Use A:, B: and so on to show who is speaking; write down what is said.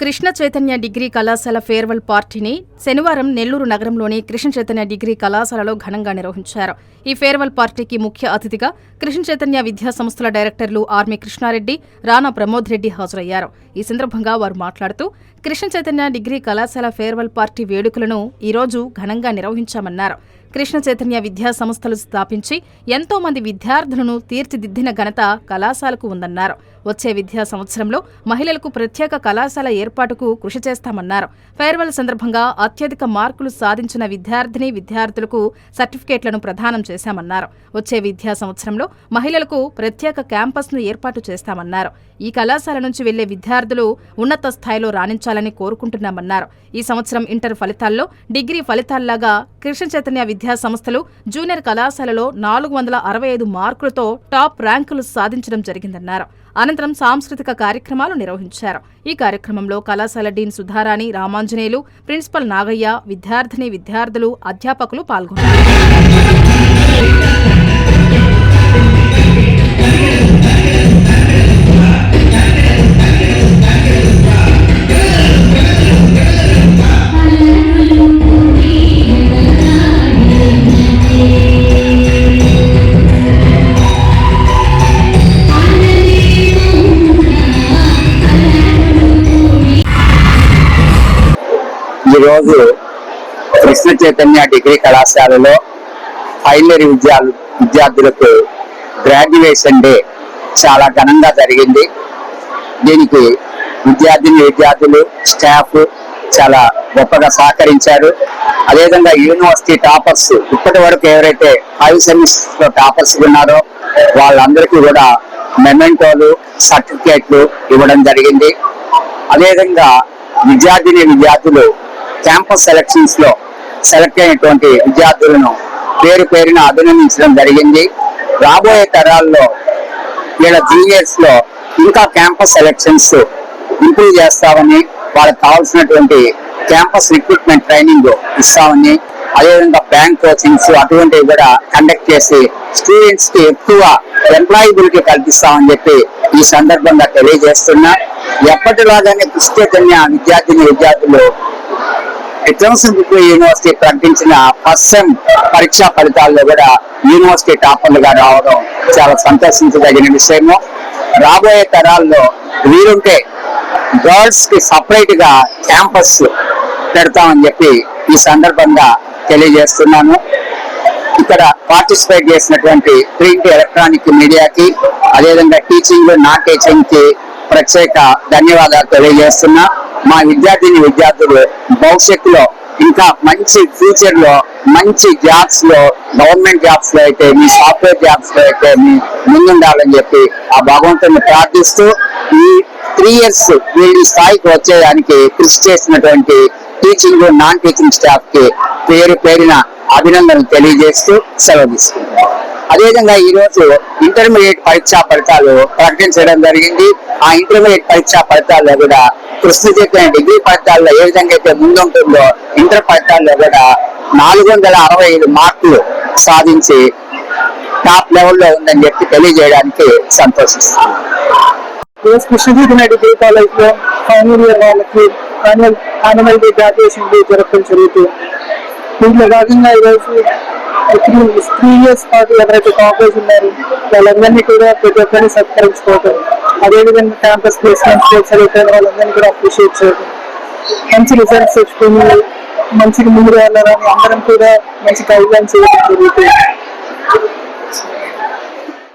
A: Krishna Chaitanya degree కళాశాల farewell పార్టీని శనివారం నెల్లూరు నగరంలోని కృష్ణ చైతన్య డిగ్రీ కళాశాలలో ఘనంగా నిర్వహించారు. ఈ ఫేర్వెల్ పార్టీకి ముఖ్య అతిథిగా కృష్ణ చైతన్య విద్యా సంస్థల డైరెక్టర్లు ఆర్మీ కృష్ణారెడ్డి రాణా ప్రమోద్ రెడ్డి హాజరయ్యారు. ఈ సందర్భంగా వారు మాట్లాడుతూ కృష్ణ చైతన్య డిగ్రీ కళాశాల ఫేర్వెల్ పార్టీ వేడుకలను ఈరోజు ఘనంగా నిర్వహించామన్నారు. కృష్ణ చైతన్య విద్యా సంస్థలు స్థాపించి ఎంతో మంది విద్యార్థులను తీర్చిదిద్దిన ఘనత కళాశాలకు ఉందన్నారు. వచ్చే విద్యా సంవత్సరంలో మహిళలకు ప్రత్యేక కళాశాల ఏర్పాటుకు కృషి చేస్తామన్నారు. ఫేర్వెల్ సందర్భంగా అత్యధిక మార్కులు సాధించిన విద్యార్థిని విద్యార్థులకు సర్టిఫికేట్లను ప్రదానం చేశామన్నారు. వచ్చే విద్యా సంవత్సరంలో మహిళలకు ప్రత్యేక క్యాంపస్ను ఏర్పాటు చేస్తామన్నారు. ఈ కళాశాల నుంచి వెళ్ళే విద్యార్థులు ఉన్నత స్థాయిలో రాణించాలని కోరుకుంటున్నామన్నారు. ఈ సంవత్సరం ఇంటర్ ఫలితాల్లో డిగ్రీ ఫలితాల్లాగా కృష్ణ చైతన్య విద్య విద్యా సంస్థలు జూనియర్ కళాశాలలో నాలుగు వందల అరవై ఐదు మార్కులతో టాప్ ర్యాంకులు సాధించడం జరిగిందన్నారు. అనంతరం సాంస్కృతిక కార్యక్రమాలు నిర్వహించారు. ఈ కార్యక్రమంలో కళాశాల డీన్ సుధారాణి రామాంజనేయులు ప్రిన్సిపల్ నాగయ్య విద్యార్థిని విద్యార్థులు అధ్యాపకులు పాల్గొన్నారు.
B: ఈరోజు కృష్ణ చైతన్య డిగ్రీ కళాశాలలో ఫైనల్ ఇయర్ విద్యార్థులకు గ్రాడ్యుయేషన్ డే చాలా ఘనంగా జరిగింది. దీనికి విద్యార్థిని విద్యార్థులు స్టాఫ్ చాలా గొప్పగా సహకరించారు. అదేవిధంగా యూనివర్సిటీ టాపర్స్ ఇప్పటి వరకు ఎవరైతే ఫైవ్ సెమిస్టర్స్లో టాపర్స్ ఉన్నారో వాళ్ళందరికీ కూడా మెమెంటోలు సర్టిఫికేట్లు ఇవ్వడం జరిగింది. అదేవిధంగా విద్యార్థిని విద్యార్థులు క్యాంపస్ సెలక్షన్స్లో సెలెక్ట్ అయినటువంటి విద్యార్థులను పేరు పేరున అభినందించడం జరిగింది. రాబోయే తరాల్లో వీళ్ళ జూనియర్స్లో ఇంకా క్యాంపస్ సెలక్షన్స్ ఇంప్రూవ్ చేస్తామని వాళ్ళకి కావాల్సినటువంటి క్యాంపస్ రిక్రూట్మెంట్ ట్రైనింగ్ ఇస్తామని అదేవిధంగా బ్యాంక్ కోచింగ్స్ అటువంటివి కూడా కండక్ట్ చేసి స్టూడెంట్స్కి ఎక్కువ ఎంప్లాయబిలిటీ కల్పిస్తామని చెప్పి ఈ సందర్భంగా తెలియజేస్తున్నా. ఎప్పటిలాగానే కృష్ణ చైతన్య విద్యార్థిని విద్యార్థులు ఎగ్జామ్స్బుక్ యూనివర్సిటీ ప్రకటించిన ఫస్ట్ సెమ్ పరీక్షా ఫలితాల్లో కూడా యూనివర్సిటీ టాపర్లుగా రావడం చాలా సంతోషించదగిన విషయము. రాబోయే తరాల్లో వీరుంటే గర్ల్స్కి సపరేట్గా క్యాంపస్ పెడతామని చెప్పి ఈ సందర్భంగా తెలియజేస్తున్నాను. ఇక్కడ పార్టిసిపేట్ చేసినటువంటి ప్రింట్ ఎలక్ట్రానిక్ మీడియాకి అదేవిధంగా టీచింగ్ నాన్ టీచింగ్కి ప్రత్యేక ధన్యవాదాలు తెలియజేస్తున్నా. మా విద్యార్థిని విద్యార్థులు భవిష్యత్తులో ఇంకా మంచి ఫ్యూచర్లో మంచి జాబ్స్లో గవర్నమెంట్ జాబ్స్లో అయితే మీ సాఫ్ట్వేర్ జాబ్స్లో అయితే మీ ముందుండాలని చెప్పి ఆ భగవంతుని ప్రార్థిస్తూ ఈ త్రీ ఇయర్స్ వీడి స్థాయికి వచ్చేదానికి కృషి చేసినటువంటి టీచింగ్ నాన్ టీచింగ్ స్టాఫ్కి పేరు పేరిన అభినందనలు తెలియజేస్తూ సెలవు తీసుకుంటాం అదేవిధంగా ఈ రోజు ఇంటర్మీడియట్ పరీక్షా ఫలితాలు ప్రకటించడం జరిగింది. ఆ ఇంటర్మీడియట్ పరీక్షా ఫలితాల్లో కూడా కృష్ణ చైతన్య డిగ్రీ ఫలితాల్లో ఏ విధంగా అయితే ముందుంటుందో ఇంటర్ ఫలితాల్లో కూడా నాలుగు వందల అరవై ఐదు మార్కులు సాధించి టాప్ లెవెల్లో ఉందని చెప్పి తెలియజేయడానికి సంతోషిస్తున్నాను.
C: ఈరోజు కృష్ణజీతన డిగ్రీ కాలేజ్లో ఫైనల్ ఇయర్ వాళ్ళకి final annual day graduation day జరపడం జరుగుతుంది. దీంట్లో భాగంగా ఈరోజు త్రీ త్రీ ఇయర్స్ పాటు ఎవరైతే కాంగ్రెస్ ఉన్నారు వాళ్ళందరినీ కూడా ప్రతి ఒక్కరిని సత్కరించుకోవటం అదేవిధంగా క్యాంపస్ ప్లేస్మెంట్లో చదువుతున్న వాళ్ళందరినీ కూడా అప్రిషియేట్ చేయడం మంచి రిజల్ట్స్ తెచ్చుకుని మంచిగా ముందు వెళ్ళాలని అందరం కూడా మంచి గైడ్లైన్స్ చేయడం జరుగుతుంది.